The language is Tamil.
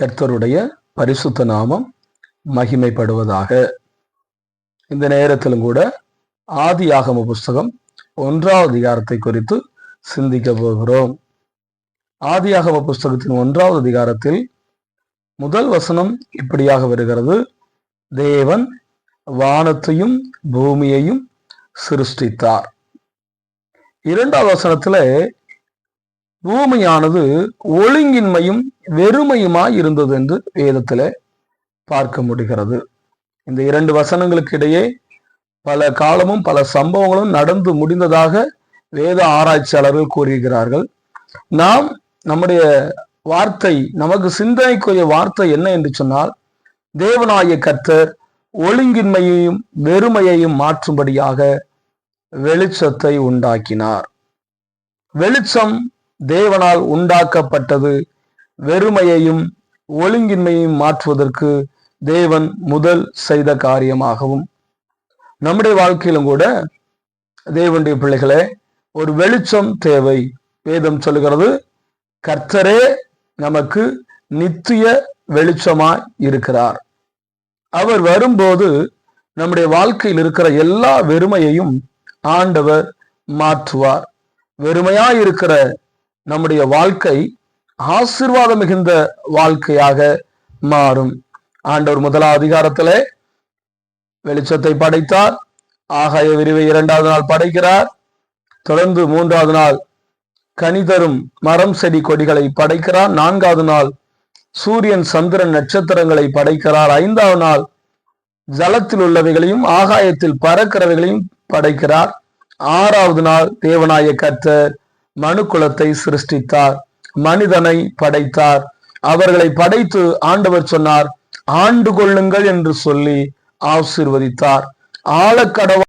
கர்த்தருடைய பரிசுத்த நாமம் மகிமைப்படுவதாக. இந்த நேரத்திலும் கூட ஆதி ஆகம புஸ்தகம் ஒன்றாவது அதிகாரத்தை குறித்து சிந்திக்க போகிறோம். ஆதி ஆகம புஸ்தகத்தின் ஒன்றாவது அதிகாரத்தில் முதல் வசனம் இப்படியாக வருகிறது. தேவன் வானத்தையும் பூமியையும் சிருஷ்டித்தார். இரண்டாவது வசனத்துல பூமியானது ஒழுங்கின்மையும் வெறுமையுமாய் இருந்தது என்று வேதத்தில் பார்க்க முடிகிறது. இந்த இரண்டு வசனங்களுக்கு இடையே பல காலமும் பல சம்பவங்களும் நடந்து முடிந்ததாக வேத ஆராய்ச்சியாளர்கள் கூறுகிறார்கள். நாம் நம்முடைய வார்த்தை நமக்கு சிந்தனைக்குரிய வார்த்தை என்ன என்று சொன்னால் தேவனாய கர்த்தர் ஒழுங்கின்மையையும் வெறுமையையும் மாற்றும்படியாக வெளிச்சத்தை உண்டாக்கினார். வெளிச்சம் தேவனால் உண்டாக்கப்பட்டது வெறுமையையும் ஒழுங்கின்மையையும் மாற்றுவதற்கு தேவன் முதல் செய்த காரியமாகவும் நம்முடைய வாழ்க்கையிலும் கூட தேவனுடைய பிள்ளைகளே ஒரு வெளிச்சம் தேவை. வேதம் சொல்லுகிறது கர்த்தரே நமக்கு நித்திய வெளிச்சமாய் இருக்கிறார். அவர் வரும்போது நம்முடைய வாழ்க்கையில் இருக்கிற எல்லா வெறுமையையும் ஆண்டவர் மாற்றுவார். வெறுமையாய் இருக்கிற நம்முடைய வாழ்க்கை ஆசிர்வாதம் மிகுந்த வாழ்க்கையாக மாறும். ஆண்டவர் முதலாம் அதிகாரத்திலே வெளிச்சத்தை படைத்தார். ஆகாய விரிவை இரண்டாவது நாள் படைக்கிறார். தொடர்ந்து மூன்றாவது நாள் கனி தரும் மரம் செடி கொடிகளை படைக்கிறார். நான்காவது நாள் சூரியன் சந்திரன் நட்சத்திரங்களை படைக்கிறார். ஐந்தாவது நாள் ஜலத்தில் உள்ளவைகளையும் ஆகாயத்தில் பறக்கிறவைகளையும் படைக்கிறார். ஆறாவது நாள் தேவனாய கர்த்தர் மனு குலத்தை சிருஷ்டித்தார் மனிதனை படைத்தார். அவர்களை படைத்து ஆண்டவர் சொன்னார் ஆண்டு கொள்ளுங்கள் என்று சொல்லி ஆசிர்வதித்தார். ஆழக்கடவ